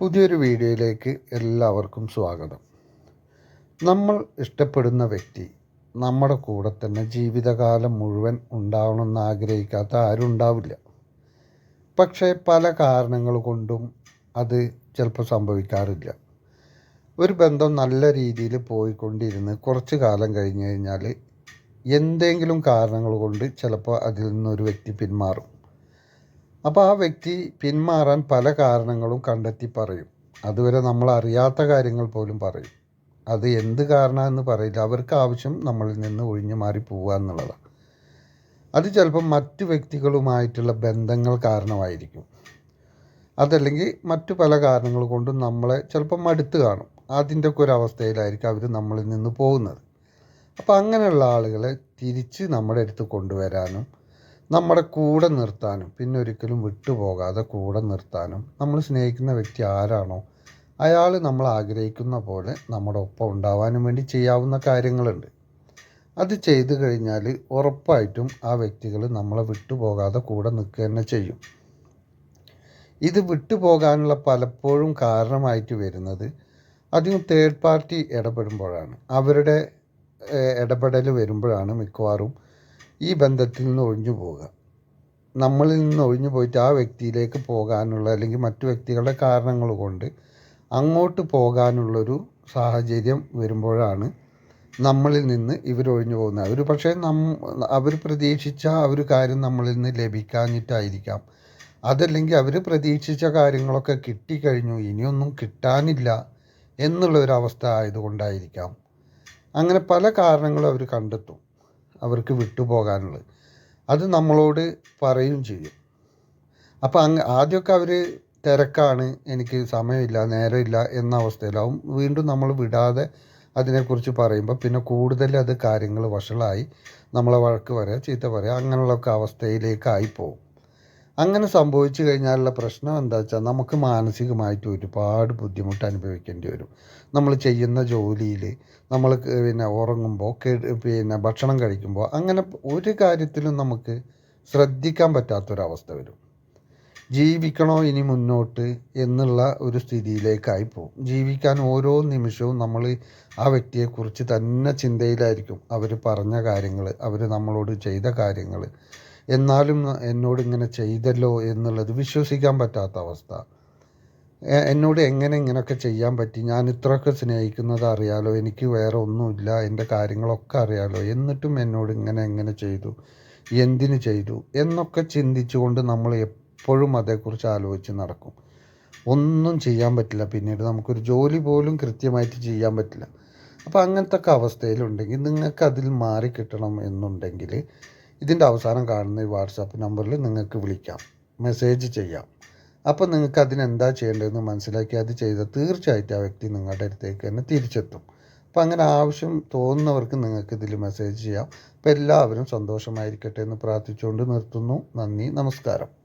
പുതിയൊരു വീഡിയോയിലേക്ക് എല്ലാവർക്കും സ്വാഗതം. നമ്മൾ ഇഷ്ടപ്പെടുന്ന വ്യക്തി നമ്മുടെ കൂടെ തന്നെ ജീവിതകാലം മുഴുവൻ ഉണ്ടാവണമെന്ന് ആഗ്രഹിക്കാത്ത ആരും ഉണ്ടാവില്ല. പക്ഷേ പല കാരണങ്ങൾ കൊണ്ടും അത് ചിലപ്പോൾ സംഭവിക്കാറില്ല. ഒരു ബന്ധം നല്ല രീതിയിൽ പോയിക്കൊണ്ടിരുന്ന് കുറച്ച് കാലം കഴിഞ്ഞ് കഴിഞ്ഞാൽ എന്തെങ്കിലും കാരണങ്ങൾ കൊണ്ട് ചിലപ്പോൾ അതിൽ നിന്നൊരു വ്യക്തി പിന്മാറും. അപ്പോൾ ആ വ്യക്തി പിന്മാറാൻ പല കാരണങ്ങളും കണ്ടെത്തി പറയും. അതുവരെ നമ്മൾ അറിയാത്ത കാര്യങ്ങൾ പോലും പറയും. അത് എന്ത് കാരണമെന്ന് പറയില്ല. അവർക്ക് ആവശ്യം നമ്മളിൽ നിന്ന് ഒഴിഞ്ഞു മാറി പോവുക എന്നുള്ളതാണ് അത് ചിലപ്പം മറ്റു വ്യക്തികളുമായിട്ടുള്ള ബന്ധങ്ങൾ കാരണമായിരിക്കും. അതല്ലെങ്കിൽ മറ്റു പല കാരണങ്ങൾ കൊണ്ടും നമ്മളെ ചിലപ്പം മടുത്ത് കാണും. അതിന്റെ ഒക്കെ ഒരു അവസ്ഥയിലായിരിക്കും അവർ നമ്മളിൽ നിന്ന് പോകുന്നത്. അപ്പോൾ അങ്ങനെയുള്ള ആളുകളെ തിരിച്ച് നമ്മുടെ അടുത്ത് കൊണ്ടുവരാനും നമ്മുടെ കൂടെ നിർത്താനും പിന്നെ ഒരിക്കലും വിട്ടുപോകാതെ കൂടെ നിർത്താനും നമ്മൾ സ്നേഹിക്കുന്ന വ്യക്തി ആരാണോ അയാൾ നമ്മൾ ആഗ്രഹിക്കുന്ന പോലെ നമ്മുടെ ഒപ്പം ഉണ്ടാവാനും വേണ്ടി ചെയ്യാവുന്ന കാര്യങ്ങളുണ്ട്. അത് ചെയ്തു കഴിഞ്ഞാൽ ഉറപ്പായിട്ടും ആ വ്യക്തികൾ നമ്മളെ വിട്ടുപോകാതെ കൂടെ നിൽക്കുക തന്നെ ചെയ്യും. ഇത് വിട്ടുപോകാനുള്ള പലപ്പോഴും കാരണമായിട്ട് വരുന്നത് അധികം തേർഡ് പാർട്ടി ഇടപെടുമ്പോഴാണ്. അവരുടെ ഇടപെടൽ വരുമ്പോഴാണ് മിക്കവാറും ഈ ബന്ധത്തിൽ നിന്ന് ഒഴിഞ്ഞു പോവുക. നമ്മളിൽ നിന്ന് ഒഴിഞ്ഞു പോയിട്ട് ആ വ്യക്തിയിലേക്ക് പോകാനുള്ള അല്ലെങ്കിൽ മറ്റു വ്യക്തികളുടെ കാരണങ്ങൾ കൊണ്ട് അങ്ങോട്ട് പോകാനുള്ളൊരു സാഹചര്യം വരുമ്പോഴാണ് നമ്മളിൽ നിന്ന് ഇവരൊഴിഞ്ഞു പോകുന്നത്. അവർ പക്ഷേ നം അവർ പ്രതീക്ഷിച്ച ഒരു കാര്യം നമ്മളിൽ നിന്ന് ലഭിക്കാഞ്ഞിട്ടായിരിക്കാം. അതല്ലെങ്കിൽ അവർ പ്രതീക്ഷിച്ച കാര്യങ്ങളൊക്കെ കിട്ടിക്കഴിഞ്ഞു ഇനിയൊന്നും കിട്ടാനില്ല എന്നുള്ള ഒരു അവസ്ഥ ആയതുകൊണ്ടായിരിക്കാം. അങ്ങനെ പല കാരണങ്ങളും അവർ കണ്ടെത്തും. അവർക്ക് വിട്ടുപോകാനുള്ളത്. അത് നമ്മളോട് പറയും ചെയ്യും. അപ്പോൾ അങ്ങ് ആദ്യമൊക്കെ അവർ തിരക്കാണ് എനിക്ക് സമയമില്ല നേരമില്ല എന്ന അവസ്ഥയിലാവും വീണ്ടും നമ്മൾ വിടാതെ അതിനെക്കുറിച്ച് പറയുമ്പോൾ പിന്നെ കൂടുതൽ അത് കാര്യങ്ങൾ വഷളായി നമ്മളെ വഴക്ക് പറയുക ചീത്ത പറയുക അങ്ങനെയുള്ളൊക്കെ അവസ്ഥയിലേക്കായി പോകും അങ്ങനെ സംഭവിച്ചു കഴിഞ്ഞാലുള്ള പ്രശ്നം എന്താ വെച്ചാൽ നമുക്ക് മാനസികമായിട്ട് ഒരുപാട് ബുദ്ധിമുട്ട് അനുഭവിക്കേണ്ടി വരും. നമ്മൾ ചെയ്യുന്ന ജോലിയിൽ നമ്മൾ പിന്നെ ഉറങ്ങുമ്പോൾ പിന്നെ ഭക്ഷണം കഴിക്കുമ്പോൾ അങ്ങനെ ഒരു കാര്യത്തിലും നമുക്ക് ശ്രദ്ധിക്കാൻ പറ്റാത്തൊരവസ്ഥ വരും. ജീവിക്കണോ ഇനി മുന്നോട്ട് എന്നുള്ള ഒരു സ്ഥിതിയിലേക്കായി പോകും. ജീവിക്കാൻ ഓരോ നിമിഷവും നമ്മൾ ആ വ്യക്തിയെക്കുറിച്ച് തന്നെ ചിന്തയിലായിരിക്കും. അവർ പറഞ്ഞ കാര്യങ്ങൾ അവർ നമ്മളോട് ചെയ്ത കാര്യങ്ങൾ എന്നാലും എന്നോട് ഇങ്ങനെ ചെയ്തല്ലോ എന്നുള്ളത് വിശ്വസിക്കാൻ പറ്റാത്ത അവസ്ഥ. എന്നോട് എങ്ങനെ ഇങ്ങനെയൊക്കെ ചെയ്യാൻ പറ്റി? ഞാൻ ഇത്രയൊക്കെ സ്നേഹിക്കുന്നത് അറിയാലോ? എനിക്ക് വേറെ ഒന്നുമില്ല. എന്റെ കാര്യങ്ങളൊക്കെ അറിയാലോ? എന്നിട്ടും എന്നോട് ഇങ്ങനെ എങ്ങനെ ചെയ്തു. എന്തിനു ചെയ്തു? എന്നൊക്കെ ചിന്തിച്ചുകൊണ്ട് നമ്മൾ എപ്പോഴും അതേക്കുറിച്ച് ആലോചിച്ച് നടക്കും. ഒന്നും ചെയ്യാൻ പറ്റില്ല. പിന്നീട് നമുക്കൊരു ജോലി പോലും കൃത്യമായിട്ട് ചെയ്യാൻ പറ്റില്ല. അപ്പോൾ അങ്ങനത്തെ ഒക്കെ അവസ്ഥയിലുണ്ടെങ്കിൽ നിങ്ങൾക്ക് അതിൽ മാറി കിട്ടണം എന്നുണ്ടെങ്കിൽ ഇതിന്റെ അവസാനം കാണുന്ന ഈ വാട്സാപ്പ് നമ്പറിൽ നിങ്ങൾക്ക് വിളിക്കാം. മെസ്സേജ് ചെയ്യാം. അപ്പോൾ നിങ്ങൾക്ക് അതിനെന്താ ചെയ്യേണ്ടതെന്ന് മനസ്സിലാക്കി അത് ചെയ്താൽ തീർച്ചയായിട്ടും ആ വ്യക്തി നിങ്ങളുടെ അടുത്തേക്ക് തന്നെ തിരിച്ചെത്തും. അപ്പോൾ അങ്ങനെ ആവശ്യം തോന്നുന്നവർക്ക് നിങ്ങൾക്ക് ഇതിൽ മെസ്സേജ് ചെയ്യാം. അപ്പോൾ എല്ലാവരും സന്തോഷമായിരിക്കട്ടെ എന്ന് പ്രാർത്ഥിച്ചുകൊണ്ട് നിർത്തുന്നു. നന്ദി നമസ്കാരം.